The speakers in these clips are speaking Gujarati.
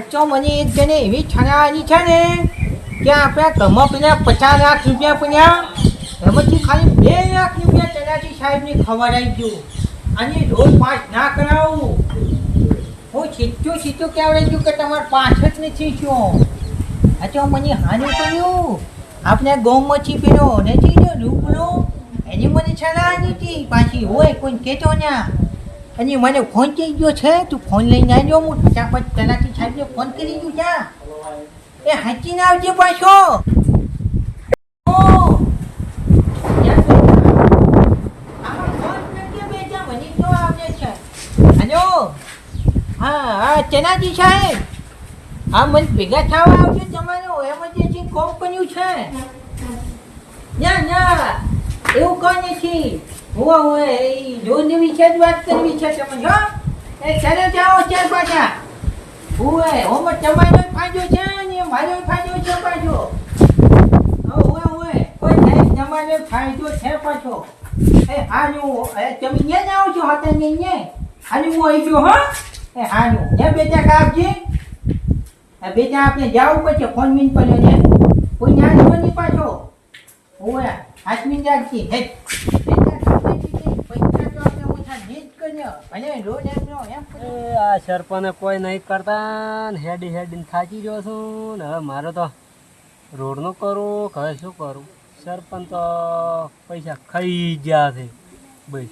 તો મને એક જણે એવી છણાવાની છે ને કે આપણે તમે પેલા પચાસ લાખ રૂપિયા પડ્યા એમાંથી ખાલી બે લાખ રૂપિયા ચલાજી સાહેબને ખવડાવી દઉં અને રોજ પાંચ ના કરાવું. હું સીધું સીધું કહેવડાવી દઉં કે તમારે પાંચ જ નથી શું આ મને હાનિ કર્યું આપણે ગૌમાંથી પીરો નથી રૂપનો, એની મને છણાવાની હતી. પાછી હોય કોઈ કહેતો ના અને મને ફોન થઈ ગયો છે, તું ફોન લઈને આવજો, હું ફટાફટ તલાટી સાહેબને ફોન કરી દઉં જા. એ હાચી ના આવજે પાછો. હા હા, ચનાજી સાહેબ. હા, મને ભેગા થવા આવજો, તમારો એમરજન્સી કોમ છે. ના ના એવું કોઈ નથી? હોવા હોય એ જોની વિશે જ વાત કરવી છે હો? એ ચાલો જાઓ ચાર પાછા. હોય હોમાં તમારો ફાયદો છે ને મારો ફાયદો છે પાછો. હોય હોય કોઈ નહીં તમારો છે પાછો. એ હાનું એ તમે ન્યા જ છો હાથે ને ન્યા? હાનું આવી છું હા? એ હાનું ને બેટા કાપજે બેટા આપણે જવું પડશે, ફોન મીન પડ્યો ને કોઈ ના જોવાની પાછો. હોય હાથ મીન રાખજે હે બેટા પૈસા તો આપણે ઓછા નહીં જ કર્યો ભલે રોજ એમનો એમ કર્યો. એ આ સરપંચ કોઈ નહીં કરતા ને હેડી હેડીને થાકી ગયો છું ને હવે મારે તો રોડનું કરું કે શું કરું? સરપંચ તો પૈસા ખાઈ ગયા છે. ભાઈ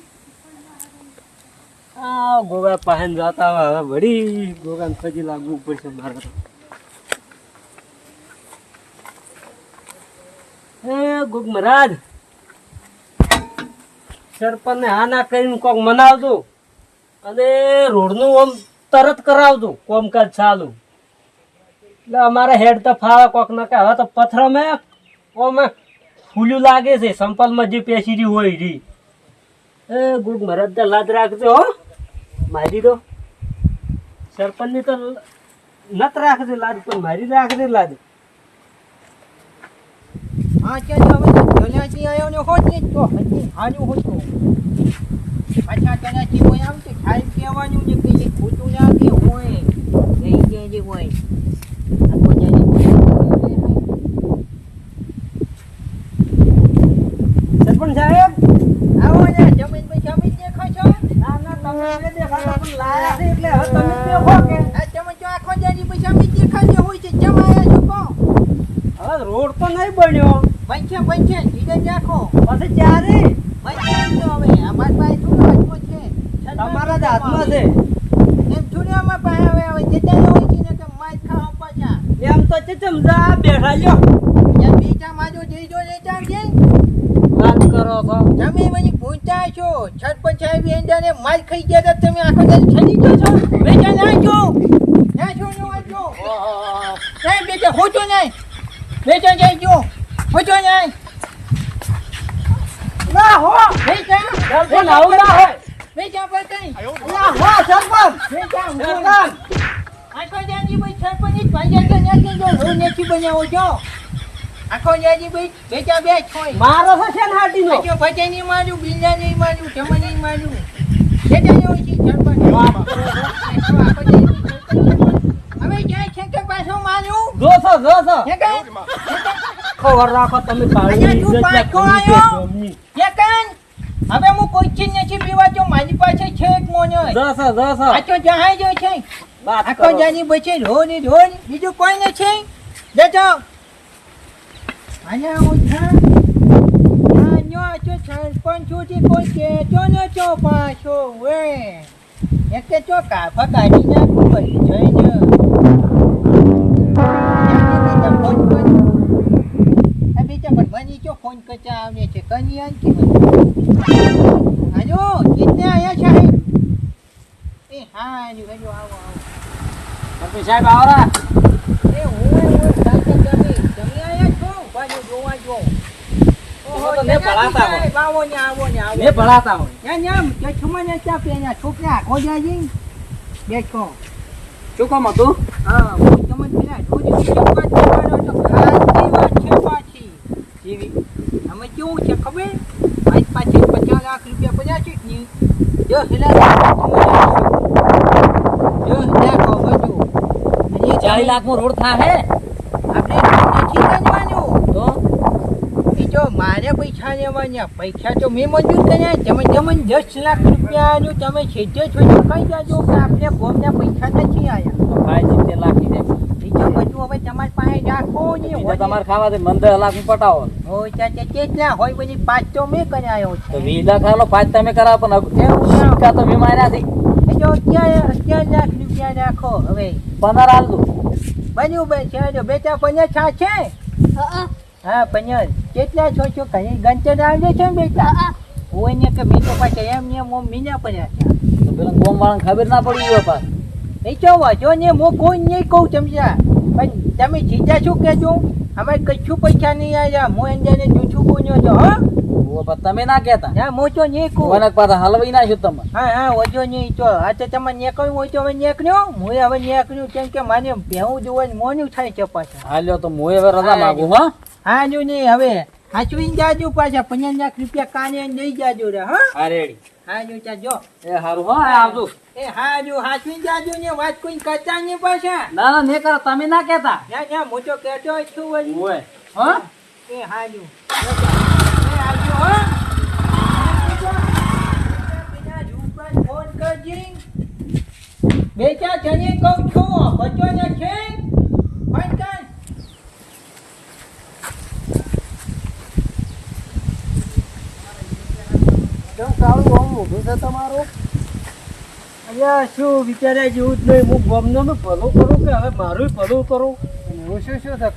આ ગોગા પાસે જતા હવે વળી ગોગાને ખજી લાગવું પડશે મારે તો. એ ગોગ મહારાજ, સરપંચને હા ના કરીને કોક મનાવજો અને રોડનું આમ તરત કરાવજો કોમકાજ ચાલુ. એટલે અમારે હેડ તો ફાવે કોક ના કે હવે તો પથ્થર મેં ઓમે ફૂલ્યું લાગે છે. સંપલમાં જે પેસી રહી હોય રી. એ ગુડ મરદ લાદ રાખજો હો. મારી દો. સરપંચની તો નત રાખજે લાદ પણ મારી રાખજે લાદ હા ચાલ હવે છીએ આવ્યો ને હોત ને તો હજી હારું હતું પાછા તને જે હોય આમ તે સાહેબ કહેવાનું જે કે ખોટું ના કે હોય નહીં કે જે હોય સરપંચ સાહેબ આવો ને જમીન પર જમીન દેખો છો ના ના તમે એટલે પણ લાયા છે એટલે હવે તમે દેખો કે? આ તમે જો આખો દાડી પર જમીન દેખાતી હોય છે છો કહો. હવે રોડ તો નહીં બન્યો. પંચે પંચે ધીરે રાખો પછી ચારે તો હવે અમાર પાસે શું હાથમાં છે તમારા હાથમાં છે. એમ દુનિયામાં પાસે હવે હવે જતા હોય છે ને કે માય ખાવા પાછા એમ તો છે ચમચા બેઠા લ્યો. યા બીજા માજો જઈજો ને ત્યાં વાત કરો છો. તમે મને પૂછતા છો. સરપંચ સાહેબ એંડાને માર ખાઈ ગયા તો તમે આખો દાડી છડી ગયો છો. બેટા ના જો ના છો નો વાંચો નહીં બેટા હોજો નહીં. બેટા જઈજો હોજો નહીં. ના હો. બેટા સરપંચ આવું ના હોય. બેટા પર કઈ? ના. હો સરપંચ! બેટા હું સરપંચ! આખો દાડી ભાઈ સરપંચ જ ભાઈ તો નથી જો હું નથી બનાવો છો આખો દાડી ભાઈ બેટા બે કોઈ મારો છે શેન હાટીનો. જો ભજે નહીં માર્યું બિલ્લા જમા છે સરપંચ. હવે જાય છે કે પાછો માર્યું જોશો જોશો કે? ખબર રાખો તમે કાળી ઇજ્જત ના? છે. છે કે હવે હું કોઈ ચીજ નથી પીવા જો મારી પાસે છે એક મોનો જોશો જોશો આ તો જહાજો છે. આખો જાની બચે રોડ રો બીજું કોઈ નથી જજો અહીંયા ઓછા આન્યો છો સરપંચ સુધી કોઈ ન ચો પાછો વે એક કે તો કાફા કાઢી નાખું પડી જઈને મને જો ફોન કરતા આવે છે. કની આન કે હાલો કિતને આયા સાહેબ. એ હા હાલો હાલો આવો આવો. સરપંચ સાહેબ આવરા એ ઓય ઓય સાચે તમે તમે આયા છો? બાજુ જોવા જો. સાહેબ, આવો આવો આવો. ચા છોકરા બેઠો. શું કામ હતું? હા તમને પેલા રોજ વીડિયો વાત કરવાનો તો ખાસી વાત છે પાછી જીવી. અમે કેવું છે ખબર? પાંચ પાછી પચાસ લાખ રૂપિયા પડ્યા છે ને દસ રૂપિયા દસ એ લાખમાં રોડ થાય આપણે તો? જો મારે પૈસા લેવાના. પૈસા તો મેં મંજૂર કર્યા. તમે તમે દસ લાખ રૂપિયાનું તમે છેટે છો તો કહી દેજો કે આપણે ગોમના પૈસા નથી આવ્યા ભાઈ સિત્તેર લાખ. બધું હવે તમારી પાસે રાખો ને તમારે ખાવા મને દસ લાખ પટાવો હોય કેટલા હોય પછી પાંચ તો મેં કરાયો તો છે ખાલો પાંચ તમે કરાવો પણ સિક્કા તો મેં માર્યા છે એ તો અગિયાર અગિયાર લાખ રૂપિયા રાખો હવે. પંદર હાલ દઉં બન્યું બે છે બેટા પંદર છા છે? હા પંદર. કેટલા છો છો? કઈ આવડે છે બેટા. હોય ને કે મેં તો પાછા એમ ને એમ મીના પડ્યા છે. તો પેલા ગોમ વાળાને ખબર ના પડી ગયો પાછ. ને હું કોઈ નહીં કહું સમજ્યા? પણ તમે જીતા શું કહેજો? અમે કશું પૈસા નહીં આવ્યા હું એને જૂઠું બોલ્યો છો હા? તમે ના કહેતા. ના હું તો નહીં કહું. કોને પાછા હલવાઈ નાખ્યું તમે? હા હા વજો નહીં તો આ તમે નીકળ્યું હોય તો હવે નીકળ્યો. હું હવે નીકળ્યું કેમ કે મારે ભેવું જોવાનું મોનું થાય છે પાછા. હાલ્યો તો હું હવે રજા માંગુ હા? હા જો નહીં હવે હાચવીને જાજો પાછા. પંદર લાખ રૂપિયા કાને લઈ જાજો રે હા? હા રેડી. હા ચાજો. એ હારું હો આવજો. એ હા હાચવી જાજો ને વાત કોઈ કચા ની પાછા. ના ના ને કરો તમે ના કહેતા. ના ના હું તો કહેતો છું વળી. ઓય. હા? એ હા એ આવજો હો. ફોન કરજે. બેટા તને કહું છું બચો નથી ફોન કર કેમ કાળું આમ મોઢું છે તમારું? અહીંયા શું વિચાર્યા જેવું જ નહીં. હું ગમનો ભલું કરું કે હવે મારું ભલું કરું? હું શું શું છે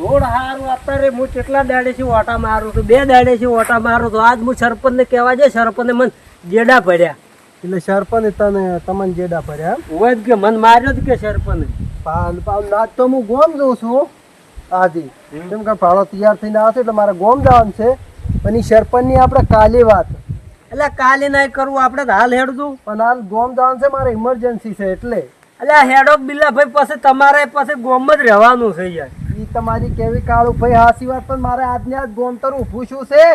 રોડ હારું અત્યારે હું કેટલા દાડેથી ઓટા મારું છું? બે દાડેથી ઓટા મારું છું. આજ હું સરપંચને કહેવા જાય સરપંચને મને જેડા ભર્યા. એટલે સરપંચ તને તમને જેડા ભર્યા? હોય જ કે મન માર્યો જ કે સરપંચ. પાલ પાલ આજ તો હું ગોમ જઉં છું આજી. કેમ કે ભાડો તૈયાર થઈને આવશે એટલે મારે ગોમ જવાનું છે. પણ એ સરપંચની આપણે કાલે વાત. એટલે કાલે નાય કરવું આપણે તો હાલ હેડતું પણ હાલ ગોમ જવાનું છે મારે ઇમરજન્સી છે એટલે. એટલે આ હેડો બિલ્લા ભાઈ પાસે તમારે પાસે ગોમ જ રહેવાનું છે યાર. એ તમારી કેવી કાળું ભાઈ હાસી વાત પણ મારે આજને આજ ગોમ તર ઊભું છું છે.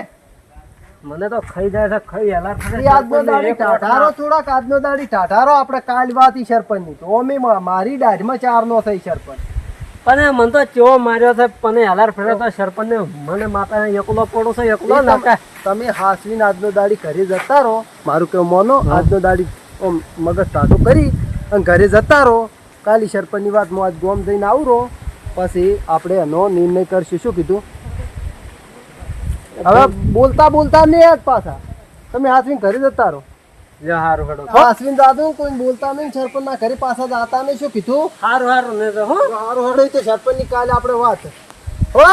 મને તો ખાઈ જાય છે ખાઈ હેલા આજનો દાડી ટાઢારો થોડાક આજનો દાડી ટાઢારો આપણે કાલ વાત ઈ સરપંચની. તો અમે મારી દાઢમાં ચારનો થઈ સરપંચ. પણ મન તો ચેવો માર્યો છે પણ હલાર ફેરો તો સરપંચ મને માતા એકલો પડો છે એકલો નાકા તમે- હાસવીને આજનો દાડી ઘરે જતા રહો. મારું કેવું મોનો આજનો દાડી મગજ ટાઢું કરી અને ઘરે જતા રહો. કાલી સરપંચની વાત હું આજ ગોમ જઈને આવું રહો. પછી આપણે એનો નિર્ણય કરશું. શું કીધું? હવે બોલતા બોલતા નહીં આજ પાછા. તમે હાસવીને ઘરે જતા રહો. હારું હેડો હાસવીને દાદુ કોઈ બોલતા નહીં સરપંચના ઘરે પાછા જાતા નહીં શું કીધું? હારું હારું ને તો હો. સારું હેડો તો સરપંચની કાલે આપણે વાત. હો.